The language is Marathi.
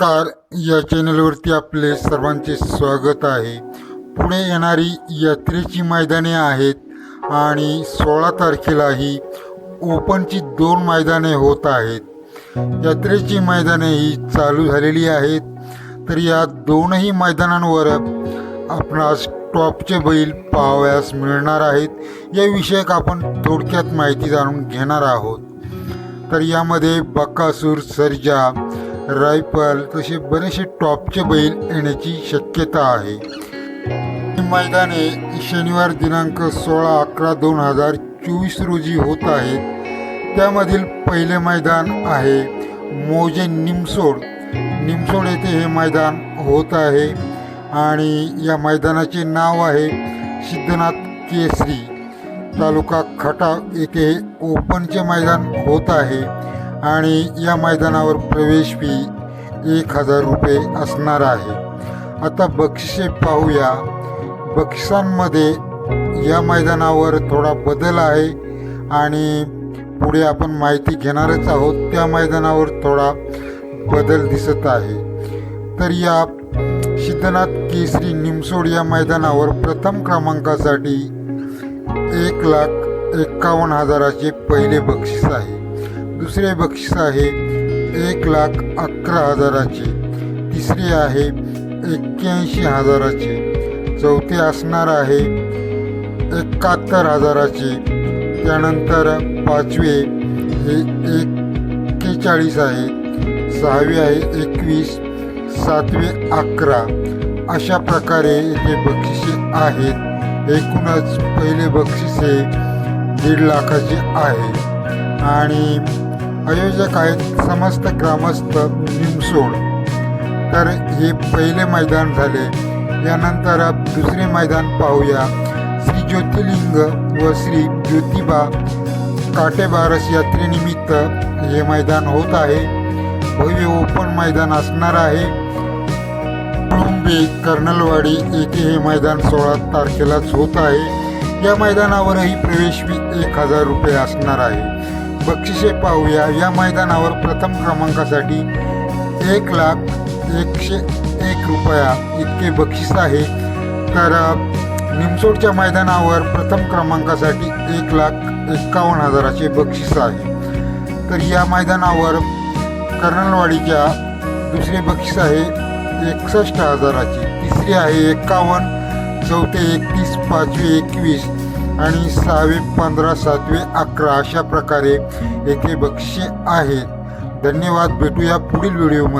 नमस्कार. या चॅनलवरती आपले सर्वांचे स्वागत आहे. पुढे येणारी यात्रेची मैदाने आहेत आणि सोळा तारखेलाही ओपनची दोन मैदाने होत आहेत. यात्रेची मैदाने ही चालू झालेली आहेत. तर या दोनही मैदानांवर आपणास टॉपचे बैल पाहावयास मिळणार आहेत. या विषयक आपण थोडक्यात माहिती जाणून घेणार आहोत. तर यामध्ये बकासूर सर्जा रायफल तसे बरेचसे टॉपचे बैल येण्याची शक्यता आहे. ही मैदाने शनिवार दिनांक सोळा अकरा दोन हजार चोवीस रोजी होत आहेत. त्यामधील पहिले मैदान आहे मोजे निमसोड. निमसोड येथे हे मैदान होत आहे आणि या मैदानाचे नाव आहे सिद्धनाथ केसरी. तालुका खटाव येथे ओपनचे मैदान होत आहे. आणि या मैदानावर प्रवेश फी एक हजार रुपये असणार आहे. आता बक्षिसे पाहूया. बक्षिसांमध्ये या मैदानावर थोडा बदल आहे आणि पुढे आपण माहिती घेणारच आहोत. त्या मैदानावर थोडा बदल दिसत आहे. तर या सिद्धनाथ केसरी निमसोड या मैदानावर प्रथम क्रमांकासाठी एक लाख एक्कावन्न हजाराचे पहिले बक्षीस आहे. दुसरे बक्षीस आहे एक लाख अकरा हजाराचे. तिसरे आहे एक्क्याऐंशी हजाराचे. चौथे असणार आहे एकाहत्तर हजाराचे. त्यानंतर पाचवे हे एक्केचाळीस आहे. सहावे आहे एकवीस सातवे अकरा. अशा प्रकारे हे बक्षिसे आहेत. एकूणच पहिले बक्षीस हे दीड लाखाचे आहे. आणि आयोजक आहेत समस्त ग्रामस्थ निमसोड तर हे पहिले मैदान झाले. यानंतर दुसरे मैदान पाहूया. श्री ज्योतिर्लिंग व श्री ज्योतिबा काटेबारस यात्रेनिमित्त हे मैदान होत आहे. भव्य ओपन मैदान असणार आहे. कुळुंबे कर्नलवाडी येथे हे मैदान सोळा तारखेलाच होत आहे. या मैदानावरही प्रवेश एक हजार रुपये असणार आहे. बक्षिसे पाहूया. या मैदानावर प्रथम क्रमांकासाठी एक लाख एकशे एक रुपया इतके बक्षीस आहे. तर निमसोडच्या मैदानावर प्रथम क्रमांकासाठी एक लाख एक्कावन्न हजाराचे बक्षीस आहे. तर या मैदानावर कर्नलवाडीच्या दुसरे बक्षीस आहे एकसष्ट हजाराचे. तिसरे आहे एक्कावन्न चौथे एकतीस पाचवे एकवीस. आणि सहावी पंधरा सातवी अकरा अशा प्रकारे येथे बक्षी आहेत धन्यवाद. भेटूया पुढील व्हिडिओमध्ये.